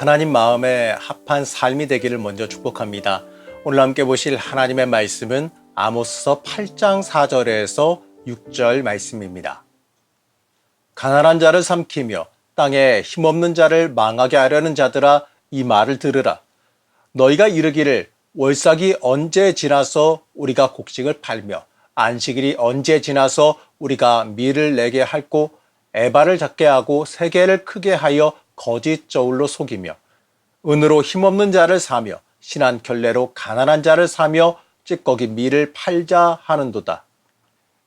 하나님 마음에 합한 삶이 되기를 먼저 축복합니다. 오늘 함께 보실 하나님의 말씀은 아모스서 8장 4절에서 6절 말씀입니다. 가난한 자를 삼키며 땅에 힘없는 자를 망하게 하려는 자들아 이 말을 들으라. 너희가 이르기를 월삭이 언제 지나서 우리가 곡식을 팔며 안식일이 언제 지나서 우리가 밀을 내게 할고 에바를 작게 하고 세계를 크게 하여 거짓 저울로 속이며 은으로 힘없는 자를 사며 신한 결례로 가난한 자를 사며 찌꺼기 밀을 팔자 하는도다.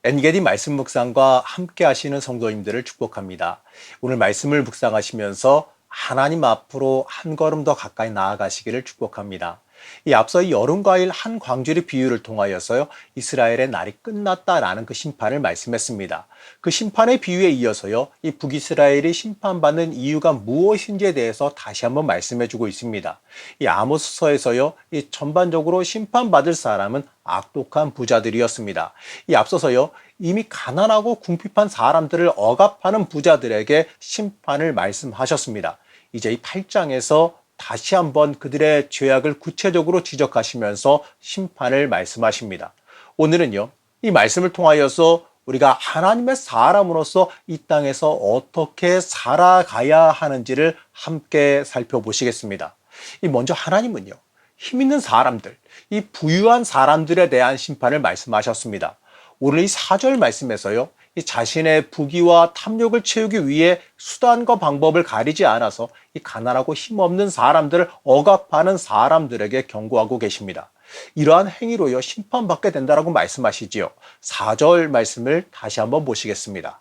엔게디 말씀 묵상과 함께 하시는 성도님들을 축복합니다. 오늘 말씀을 묵상하시면서 하나님 앞으로 한 걸음 더 가까이 나아가시기를 축복합니다. 이 앞서 이 여름 과일 한 광주리 비유를 통하여서요 이스라엘의 날이 끝났다라는 그 심판을 말씀했습니다. 그 심판의 비유에 이어서요 이 북이스라엘이 심판받는 이유가 무엇인지에 대해서 다시 한번 말씀해주고 있습니다. 이 아모스서에서요 이 전반적으로 심판받을 사람은 악독한 부자들이었습니다. 이 앞서서요 이미 가난하고 궁핍한 사람들을 억압하는 부자들에게 심판을 말씀하셨습니다. 이제 이 8장에서 다시 한번 그들의 죄악을 구체적으로 지적하시면서 심판을 말씀하십니다. 오늘은요, 이 말씀을 통하여서 우리가 하나님의 사람으로서 이 땅에서 어떻게 살아가야 하는지를 함께 살펴보시겠습니다. 이 먼저 하나님은요, 힘 있는 사람들, 이 부유한 사람들에 대한 심판을 말씀하셨습니다. 오늘 이 4절 말씀에서요, 이 자신의 부귀와 탐욕을 채우기 위해 수단과 방법을 가리지 않아서 이 가난하고 힘없는 사람들을 억압하는 사람들에게 경고하고 계십니다. 이러한 행위로요 심판받게 된다라고 말씀하시지요. 4절 말씀을 다시 한번 보시겠습니다.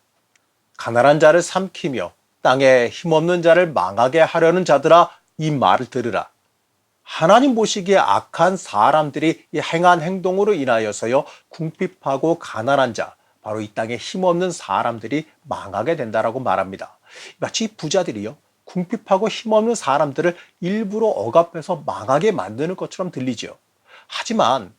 가난한 자를 삼키며 땅에 힘없는 자를 망하게 하려는 자들아 이 말을 들으라. 하나님 보시기에 악한 사람들이 이 행한 행동으로 인하여서요 궁핍하고 가난한 자 바로 이 땅에 힘없는 사람들이 망하게 된다라고 말합니다. 마치 부자들이요. 궁핍하고 힘없는 사람들을 일부러 억압해서 망하게 만드는 것처럼 들리죠. 하지만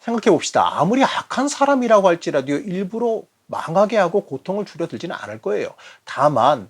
생각해 봅시다. 아무리 악한 사람이라고 할지라도 일부러 망하게 하고 고통을 줄여들지는 않을 거예요. 다만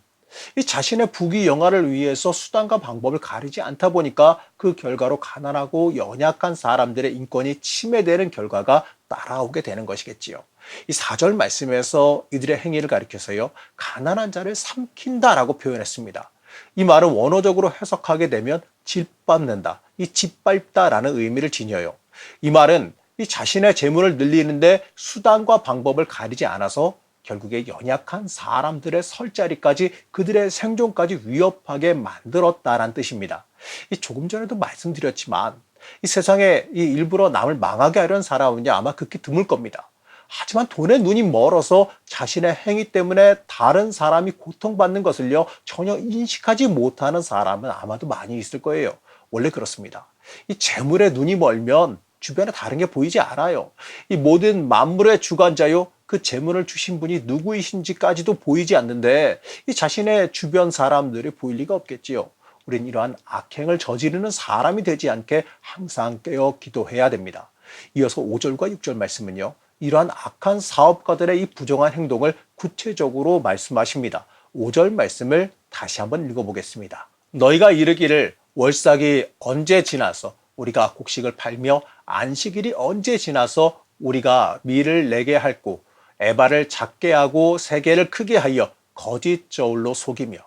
이 자신의 부귀 영화를 위해서 수단과 방법을 가리지 않다 보니까 그 결과로 가난하고 연약한 사람들의 인권이 침해되는 결과가 따라오게 되는 것이겠지요. 이 4절 말씀에서 이들의 행위를 가리켜서요. 가난한 자를 삼킨다라고 표현했습니다. 이 말은 원어적으로 해석하게 되면 짓밟는다, 이 짓밟다라는 의미를 지녀요. 이 말은 이 자신의 재물을 늘리는데 수단과 방법을 가리지 않아서 결국에 연약한 사람들의 설 자리까지 그들의 생존까지 위협하게 만들었다라는 뜻입니다. 이 조금 전에도 말씀드렸지만 이 세상에 이 일부러 남을 망하게 하려는 사람은요 아마 극히 드물 겁니다. 하지만 돈에 눈이 멀어서 자신의 행위 때문에 다른 사람이 고통받는 것을요 전혀 인식하지 못하는 사람은 아마도 많이 있을 거예요. 원래 그렇습니다. 이 재물에 눈이 멀면 주변에 다른 게 보이지 않아요. 이 모든 만물의 주관자요 그 재물을 주신 분이 누구이신지까지도 보이지 않는데 이 자신의 주변 사람들이 보일 리가 없겠지요. 우린 이러한 악행을 저지르는 사람이 되지 않게 항상 깨어 기도해야 됩니다. 이어서 5절과 6절 말씀은요. 이러한 악한 사업가들의 이 부정한 행동을 구체적으로 말씀하십니다. 5절 말씀을 다시 한번 읽어보겠습니다. 너희가 이르기를 월삭이 언제 지나서 우리가 곡식을 팔며 안식일이 언제 지나서 우리가 밀을 내게 할고 에바를 작게 하고 세계를 크게 하여 거짓 저울로 속이며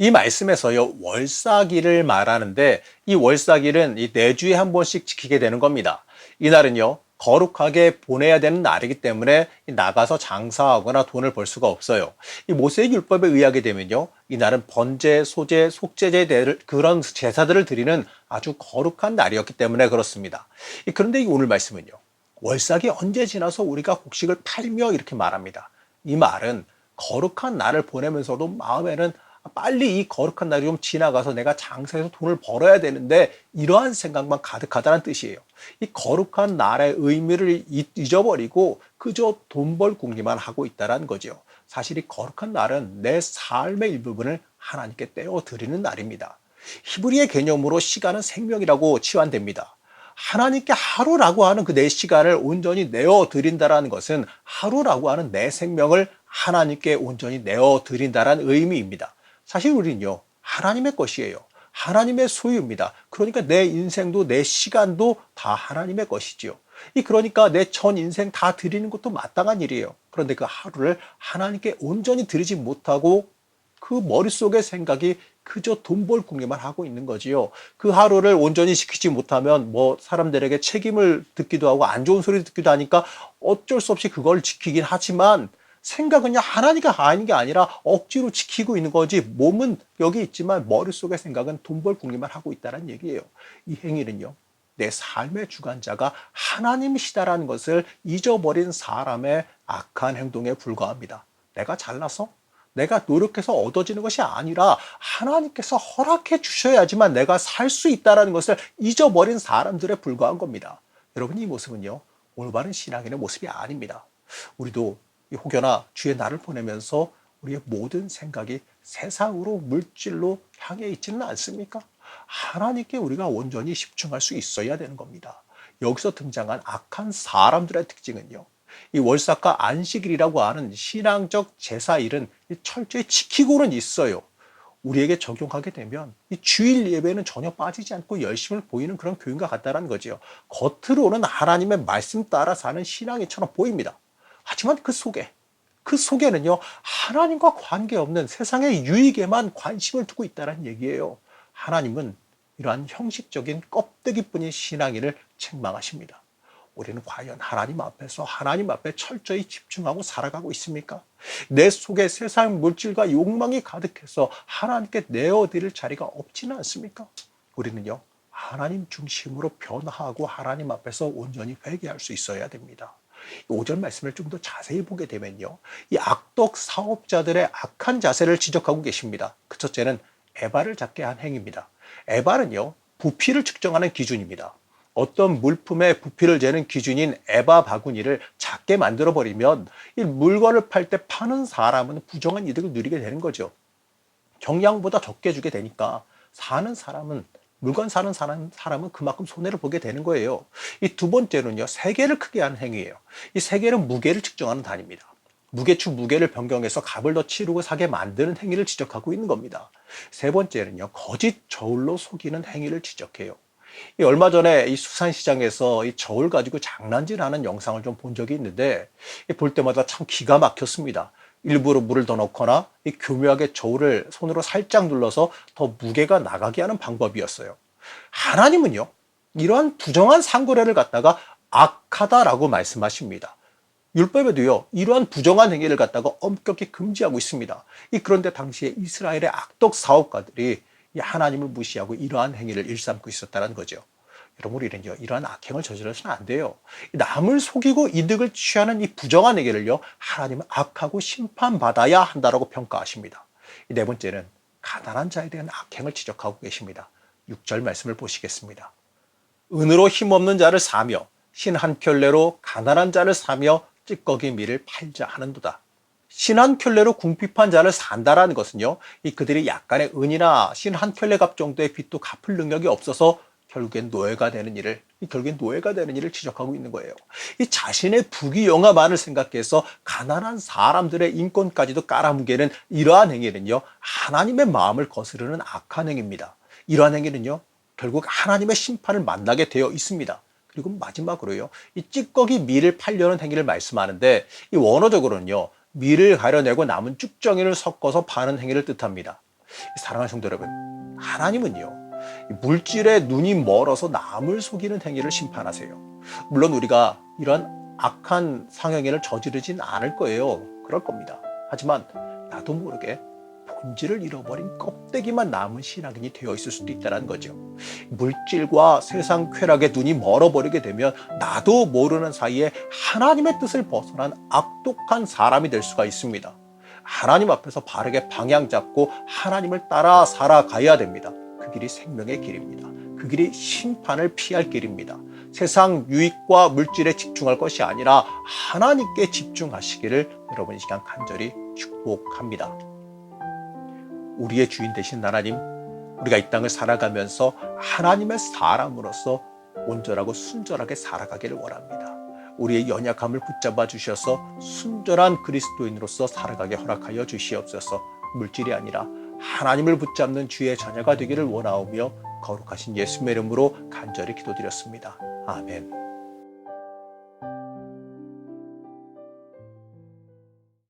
이 말씀에서요 월삭일을 말하는데 이 월삭일은 이 내주에 한 번씩 지키게 되는 겁니다. 이날은요 거룩하게 보내야 되는 날이기 때문에 나가서 장사하거나 돈을 벌 수가 없어요. 이 모세의 율법에 의하게 되면요. 이날은 번제, 소제, 속제제 그런 제사들을 드리는 아주 거룩한 날이었기 때문에 그렇습니다. 그런데 오늘 말씀은요. 월삭이 언제 지나서 우리가 곡식을 팔며 이렇게 말합니다. 이 말은 거룩한 날을 보내면서도 마음에는 빨리 이 거룩한 날이 좀 지나가서 내가 장사해서 돈을 벌어야 되는데 이러한 생각만 가득하다는 뜻이에요. 이 거룩한 날의 의미를 잊어버리고 그저 돈 벌 궁리만 하고 있다는 거죠. 사실 이 거룩한 날은 내 삶의 일부분을 하나님께 떼어 드리는 날입니다. 히브리의 개념으로 시간은 생명이라고 치환됩니다. 하나님께 하루라고 하는 그 내 시간을 온전히 내어 드린다라는 것은 하루라고 하는 내 생명을 하나님께 온전히 내어 드린다라는 의미입니다. 사실 우리는요, 하나님의 것이에요. 하나님의 소유입니다. 그러니까 내 인생도 내 시간도 다 하나님의 것이지요. 이 그러니까 내 전 인생 다 드리는 것도 마땅한 일이에요. 그런데 그 하루를 하나님께 온전히 드리지 못하고 그 머릿속의 생각이 그저 돈 벌 궁리만 하고 있는 거지요. 그 하루를 온전히 지키지 못하면 뭐 사람들에게 책임을 듣기도 하고 안 좋은 소리 듣기도 하니까 어쩔 수 없이 그걸 지키긴 하지만 생각은요 하나님과 아닌 게 아니라 억지로 지키고 있는 거지 몸은 여기 있지만 머릿속의 생각은 돈 벌 궁리만 하고 있다는 얘기예요. 이 행위는요 내 삶의 주관자가 하나님이시다라는 것을 잊어버린 사람의 악한 행동에 불과합니다. 내가 잘나서 내가 노력해서 얻어지는 것이 아니라 하나님께서 허락해 주셔야지만 내가 살 수 있다라는 것을 잊어버린 사람들에 불과한 겁니다. 여러분 이 모습은요 올바른 신앙인의 모습이 아닙니다. 우리도 이 혹여나 주의 날을 보내면서 우리의 모든 생각이 세상으로 물질로 향해 있지는 않습니까? 하나님께 우리가 온전히 집중할 수 있어야 되는 겁니다. 여기서 등장한 악한 사람들의 특징은요. 이 월삭과 안식일이라고 하는 신앙적 제사일은 철저히 지키고는 있어요. 우리에게 적용하게 되면 이 주일 예배는 전혀 빠지지 않고 열심을 보이는 그런 교인과 같다는 거지요. 겉으로는 하나님의 말씀 따라 사는 신앙이처럼 보입니다. 하지만 그 속에 그 속에는요 하나님과 관계없는 세상의 유익에만 관심을 두고 있다는 얘기예요. 하나님은 이러한 형식적인 껍데기뿐인 신앙인을 책망하십니다. 우리는 과연 하나님 앞에서 하나님 앞에 철저히 집중하고 살아가고 있습니까? 내 속에 세상 물질과 욕망이 가득해서 하나님께 내어드릴 자리가 없지는 않습니까? 우리는요, 하나님 중심으로 변화하고 하나님 앞에서 온전히 회개할 수 있어야 됩니다. 5절 말씀을 좀 더 자세히 보게 되면요. 이 악독 사업자들의 악한 자세를 지적하고 계십니다. 그 첫째는 에바를 잡게 한 행위입니다. 에바는요, 부피를 측정하는 기준입니다. 어떤 물품의 부피를 재는 기준인 에바 바구니를 작게 만들어 버리면 이 물건을 팔 때 파는 사람은 부정한 이득을 누리게 되는 거죠. 경량보다 적게 주게 되니까 사는 사람은 물건 사는 사람, 사람은 그만큼 손해를 보게 되는 거예요. 이 두 번째는요, 세계를 크게 하는 행위예요. 이 세계는 무게를 측정하는 단위입니다. 무게추 무게를 변경해서 값을 더 치르고 사게 만드는 행위를 지적하고 있는 겁니다. 세 번째는요, 거짓 저울로 속이는 행위를 지적해요. 이 얼마 전에 이 수산시장에서 이 저울 가지고 장난질하는 영상을 좀 본 적이 있는데 볼 때마다 참 기가 막혔습니다. 일부러 물을 더 넣거나 이 교묘하게 저울을 손으로 살짝 눌러서 더 무게가 나가게 하는 방법이었어요. 하나님은요, 이러한 부정한 상거래를 갖다가 악하다라고 말씀하십니다. 율법에도요, 이러한 부정한 행위를 갖다가 엄격히 금지하고 있습니다. 이 그런데 당시에 이스라엘의 악독 사업가들이 이 하나님을 무시하고 이러한 행위를 일삼고 있었다는 거죠. 여러분 우리는요 이러한 악행을 저질러서는 안 돼요. 남을 속이고 이득을 취하는 이 부정한 행위를요 하나님은 악하고 심판받아야 한다라고 평가하십니다. 네 번째는 가난한 자에 대한 악행을 지적하고 계십니다. 6절 말씀을 보시겠습니다. 은으로 힘없는 자를 사며 신 한 켤레로 가난한 자를 사며 찌꺼기 밀을 팔자 하는도다. 신 한 켤레로 궁핍한 자를 산다라는 것은요, 이 그들이 약간의 은이나 신 한 켤레 값 정도의 빚도 갚을 능력이 없어서 결국엔 노예가 되는 일을, 이 결국엔 노예가 되는 일을 지적하고 있는 거예요. 이 자신의 부귀영화만을 생각해서 가난한 사람들의 인권까지도 깔아뭉개는 이러한 행위는요, 하나님의 마음을 거스르는 악한 행위입니다. 이러한 행위는요, 결국 하나님의 심판을 만나게 되어 있습니다. 그리고 마지막으로요, 이 찌꺼기 밀을 팔려는 행위를 말씀하는데, 이 원어적으로는요, 밀을 가려내고 남은 쭉정이를 섞어서 파는 행위를 뜻합니다. 사랑하는 성도 여러분, 하나님은요, 물질에 눈이 멀어서 남을 속이는 행위를 심판하세요. 물론 우리가 이런 악한 상행위를 저지르진 않을 거예요. 그럴 겁니다. 하지만 나도 모르게 본질을 잃어버린 껍데기만 남은 신앙인이 되어 있을 수도 있다는 거죠. 물질과 세상 쾌락에 눈이 멀어버리게 되면 나도 모르는 사이에 하나님의 뜻을 벗어난 악독한 사람이 될 수가 있습니다. 하나님 앞에서 바르게 방향 잡고 하나님을 따라 살아가야 됩니다. 그 길이 생명의 길입니다. 그 길이 심판을 피할 길입니다. 세상 유익과 물질에 집중할 것이 아니라 하나님께 집중하시기를 여러분 이 시간 간절히 축복합니다. 우리의 주인 되신 하나님, 우리가 이 땅을 살아가면서 하나님의 사람으로서 온전하고 순전하게 살아가기를 원합니다. 우리의 연약함을 붙잡아 주셔서 순전한 그리스도인으로서 살아가게 허락하여 주시옵소서. 물질이 아니라 하나님을 붙잡는 주의 자녀가 되기를 원하오며 거룩하신 예수님의 이름으로 간절히 기도드렸습니다. 아멘.